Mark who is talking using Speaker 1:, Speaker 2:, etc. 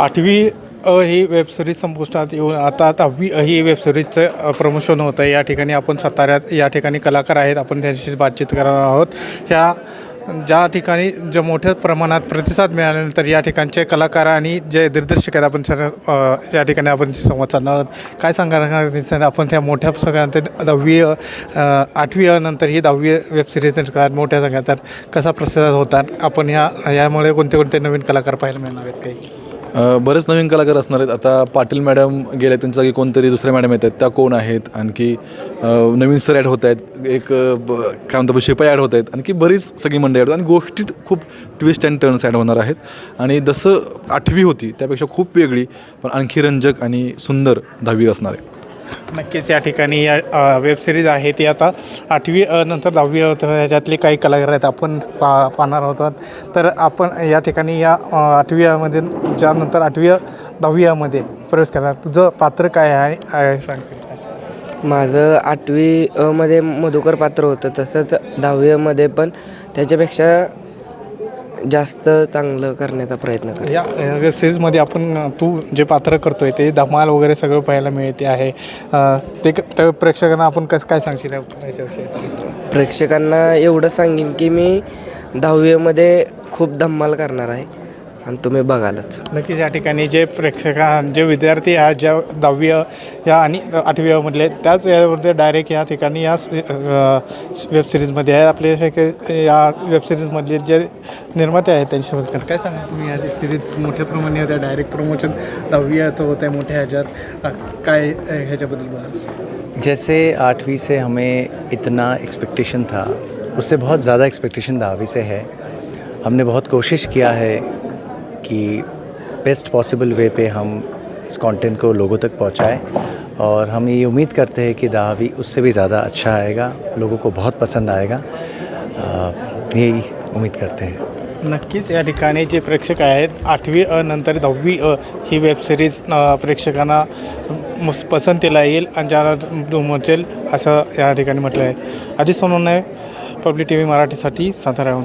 Speaker 1: आठवी अ ही वेबसिरीज संपुष्टात येऊन आता दहावी अ ही वेबसिरीजचं प्रमोशन होतं आहे. या ठिकाणी आपण साताऱ्यात या ठिकाणी कलाकार आहेत. आपण त्यांच्याशी बातचीत करणार आहोत. ह्या ज्या ठिकाणी जे मोठ्या प्रमाणात प्रतिसाद मिळाल्यानंतर या ठिकाणचे कलाकार आणि जे दिग्दर्शक आहेत आपण सगळं या ठिकाणी आपण संवाद साधणार आहोत. काय सांगणार आपण त्या मोठ्या सगळ्यांत दहावी आठवी नंतर ही दहावी वेबसिरीज मोठ्या सगळ्यांत. तर कसा प्रतिसाद होतात आपण ह्या यामुळे कोणते कोणते नवीन कलाकार पाहायला मिळणार आहेत काही?
Speaker 2: बरेच नवीन कलाकार असणार आहेत. आता पाटील मॅडम गेल्या त्यांच्या जागी कोणतरी दुसऱ्या मॅडम येत आहेत. त्या कोण आहेत? आणखी नवीन सर ॲड होत आहेत. एक ब- काय म्हणतो शिपाई ॲड होत आहेत. आणखी बरीच सगळी मंडळी ॲड आणि गोष्टीत खूप ट्विस्ट अँड टर्न्स ॲड होणार आहेत. आणि जसं आठवी होती त्यापेक्षा खूप वेगळी पण आणखी रंजक आणि सुंदर दहावी असणार आहे.
Speaker 1: नक्कीच या ठिकाणी या वेबसिरीज आहे ती आता आठवी नंतर दहावी होतं ह्याच्यातले काही कलाकार आहेत आपण पा पाहणार आहोत. तर आपण या ठिकाणी या आठवीमध्ये ज्यानंतर आठवी दहावीमध्ये प्रवेश करणार तुझं पात्र काय आहे? सांगते
Speaker 3: माझं आठवी मध्ये मधुकर पात्र होतं. तसंच दहावीमध्ये पण त्याच्यापेक्षा जास्त चांगलं करण्याचा प्रयत्न कर
Speaker 1: या वेबसिरीजमध्ये आपण तू जे पात्र करतोय ते धमाल वगैरे सगळं पाहायला मिळते आहे. ते त्या प्रेक्षकांना आपण कसं काय सांगशील याच्याविषयी?
Speaker 3: प्रेक्षकांना एवढं सांगेन की मी दहावी अ मध्ये खूप धम्माल करणार आहे. आणि तुम्ही बघालच.
Speaker 1: नक्कीच या ठिकाणी जे प्रेक्षका जे विद्यार्थी आहेत ज्या दहावी या आणि आठवी मधले त्याच यामध्ये डायरेक्ट या ठिकाणी या वेबसिरीजमध्ये आहे. आपले या वेबसिरीजमधले जे निर्माते आहेत त्यांच्यासोबत काय सांगा तुम्ही? या सिरीज मोठ्या प्रमाणे होत्या डायरेक्ट प्रमोशन दहावी याचं होतं आहे मोठ्या ह्याच्यात. काय ह्याच्याबद्दल बोला
Speaker 4: जैसे आठवीं से हमें इतना एक्सपेक्टेशन था उससे बहुत ज़्यादा एक्सपेक्टेशन दहावी से है। हमने बहुत कोशिश किया है कि बेस्ट पॉसिबल वे पे हम इस कंटेंट को लोगों तक पहुंचाएँ। और हम ये उम्मीद करते हैं कि दहावी उससे भी ज़्यादा अच्छा आएगा, लोगों को बहुत पसंद आएगा। यही उम्मीद करते हैं।
Speaker 1: नक्कीच, या जे प्रेक्षक आहेत, आठवी अ, नंतर दहावी अ, ही प्रेक्षकांना मस, पसंतीला येईल आणि ज्याला दुमचेल असं या ठिकाणी म्हटलं आहे आधी सोनून पब्लिक टी व्ही मराठीसाठी साताऱ्याहून.